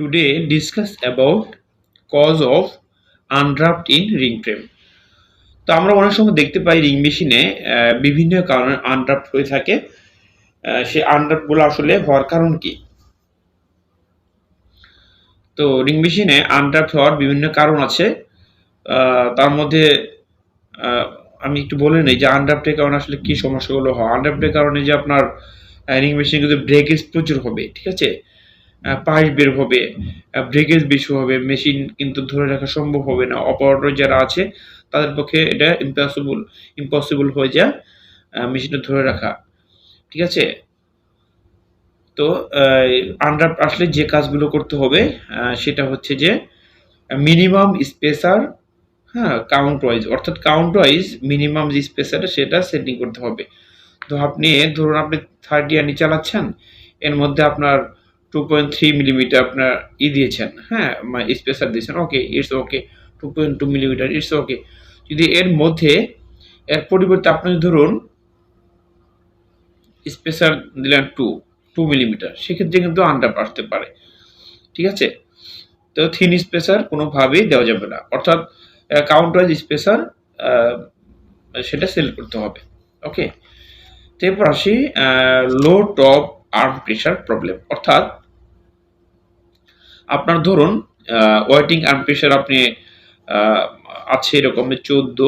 today discuss about cause of undraft in ring frame. তো আমরা অনেক সময় দেখতে পাই রিং মেশিনে বিভিন্ন কারণে আনড্রাফট হয়ে থাকে। সেই আনড্রাফটগুলো আসলে হওয়ার কারণ কি? তো রিং মেশিনে আনড্রাফট হওয়ার বিভিন্ন কারণ আছে। তার মধ্যে আমি একটু বলে নিই যে আনড্রাফটের কারণে আসলে কি সমস্যাগুলো হয়। আনড্রাফটের কারণে যে আপনার রিং মেশিনে কিন্তু ব্রেকেজ প্রচুর হবে, ঠিক আছে? পাইপ বের হবে ব্রেকেজ বেশি হবে, মেশিন কিন্তু ধরে রাখা সম্ভব হবে না। অপারেটর যারা আছে, তাদের পক্ষে এটা ইম্পসিবল ইম্পসিবল হয়ে যায় মেশিনটা ধরে রাখা। ঠিক আছে? তো আন্ডার আসলে যে কাজগুলো করতে হবে সেটা হচ্ছে যে মিনিমাম স্পেসার হ্যাঁ কাউন্ট ওয়াইজ অর্থাৎ কাউন্ট ওয়াইজ মিনিমাম যে স্পেসারটা সেটা সেটিং করতে হবে। তো আপনি, ধরুন আপনি থার্টি আনি চালাচ্ছেন, এর মধ্যে আপনার টু পয়েন্ট থ্রি মিলিমিটার আপনার ই দিয়েছেন হ্যাঁ স্পেসার দিয়েছেন okay it's okay two point two millimetre it's okay যদি এর মধ্যে এর পরিবর্তে আপনি ধরুন স্পেসার দিলেন টু টু মিলিমিটার সেক্ষেত্রে কিন্তু আন্ডার আসতে পারে, ঠিক আছে? তো থিন স্পেসার কোনোভাবেই দেওয়া যাবে না, অর্থাৎ কাউন্ট ওয়াইজ স্পেসার সেটা সিলেক্ট করতে হবে ওকে এরপর আসি low top arm pressure problem অর্থাৎ আপনার ধরুন ওয়েটিং আর্ম প্রেশার আপনি আছে এরকম চোদ্দ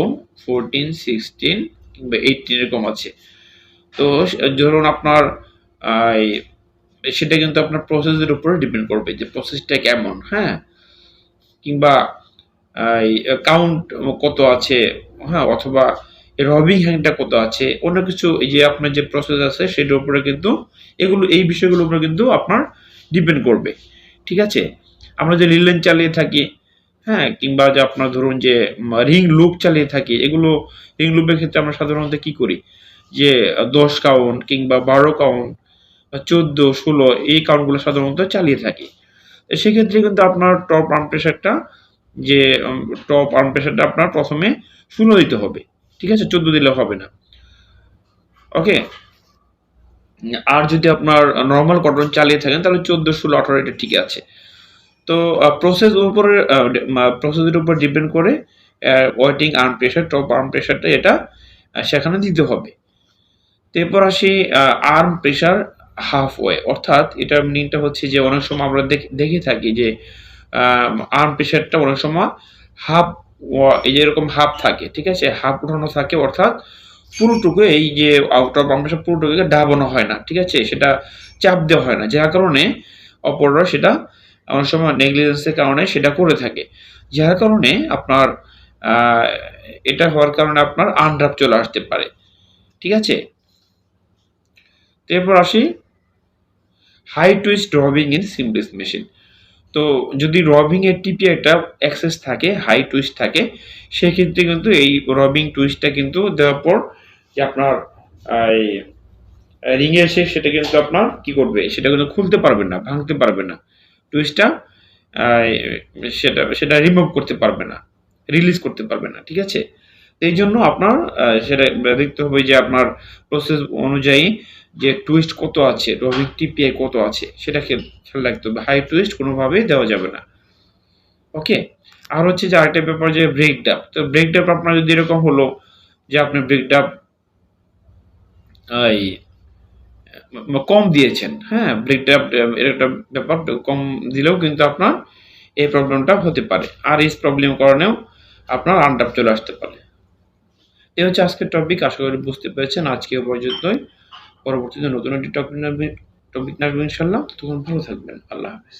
ফোরটিন সিক্সটিন কিংবা এইটিন এরকম আছে। তো ধরুন আপনার সেটা কিন্তু আপনার প্রসেসের উপরে ডিপেন্ড করবে যে প্রসেসটা কেমন হ্যাঁ? কিংবা কাউন্ট কত আছে হ্যাঁ? অথবা রবিং হ্যাংটা কত আছে, অন্য কিছু, এই যে আপনার যে প্রসেস আছে, সেটার উপরে কিন্তু এগুলো, এই বিষয়গুলোর উপরে কিন্তু আপনার ডিপেন্ড করবে। ঠিক আছে? আমরা যে লিলেন চালিয়ে থাকি হ্যাঁ কিংবা যে আপনার ধরুন যে রিং লুপ চালিয়ে থাকি, এগুলো রিং লুপের ক্ষেত্রে আমরা সাধারণত কি করি? যে, দশ কাউন্ট কিংবা বারো কাউন্ট চোদ্দ, ষোলো, এই কাউন্টগুলো সাধারণত চালিয়ে থাকি। সেক্ষেত্রে কিন্তু আপনার টপ আর্ম প্রেশারটা যে টপ আর্ম প্রেশারটা আপনার প্রথমে ষোলো দিতে হবে। ঠিক আছে? চোদ্দ দিলে হবে না। ওকে আর যদি আপনার নর্মাল কটন চালিয়ে থাকেন, তাহলে চোদ্দ ষোলো আঠারো এটা ঠিক আছে। তো প্রসেস উপরে প্রসেসের উপর ডিপেন্ড করে weighting arm pressure top arm প্রেশারটা এটা সেখানে দিতে হবে। এরপর আসি আর্ম প্রেশার হাফ ওয়ে অর্থাৎ এটার মিনিংটা হচ্ছে যে, অনেক সময় আমরা দেখে থাকি যে আর্ম প্রেশারটা অনেক সময় হাফ এই যে এরকম হাফ থাকে, ঠিক আছে? হাফ উঠানো থাকে, অর্থাৎ পুরোটুকু এই যে আউটার প্রেশার পুরোটুকুকে ডাবানো হয় না, ঠিক আছে? সেটা চাপ দেওয়া হয় না, যার কারণে অপররা সেটা অনেক সময় নেগলিজেন্সের কারণে সেটা করে থাকে। যার কারণে আপনার এটা হওয়ার কারণে আপনার আনড্রাপ চলে আসতে পারে, ঠিক আছে? এরপর আসি হাই টুইস্ট ড্রবিং ইন সিমপ্লেস মেশিন তো যদি রবিং এর টিপিআইটা অ্যাক্সেস থাকে হাই টুইস্ট থাকে, সেক্ষেত্রে কিন্তু এই রবিং টুইস্টটা কিন্তু দেওয়ার পর যে আপনার রিং এসে সেটা কিন্তু আপনার কি করবে? সেটা কিন্তু খুলতে পারবে না, ভাঙতে পারবে না। টুইস্টটা সেটা সেটা রিমুভ করতে পারবে না রিলিজ করতে পারবে না, ঠিক আছে? এই জন্য আপনার সেটা দেখতে হবে যে আপনার প্রসেস অনুযায়ী যে টুইস্ট কত আছে রবিং টিপিআই কত আছে, সেটা খেয়াল রাখতে হবে। হাই টুইস্ট কোনোভাবেই দেওয়া যাবে না। ওকে আর হচ্ছে যে আরেকটা ব্যাপার যে ব্রেক ডাপ তো ব্রেক ডাপ আপনার যদি এরকম হলো যে আপনি ব্রেক ডাপ এই কম দিয়েছেন হ্যাঁ? ব্রেক ডাপ এর একটা ব্যাপার, কম দিলেও কিন্তু আপনার এই প্রবলেমটা হতে পারে। আর এই প্রবলেম কারণেও আপনার আনডাপ চলে আসতে পারে। এই হচ্ছে আজকের টপিক আশা করি বুঝতে পেরেছেন। আজকে পর্যন্তই। পরবর্তীতে নতুন একটি টপিক টপিক নিয়ে ইনশাল্লাহ তখন ভালো থাকবেন। আল্লাহ হাফেজ।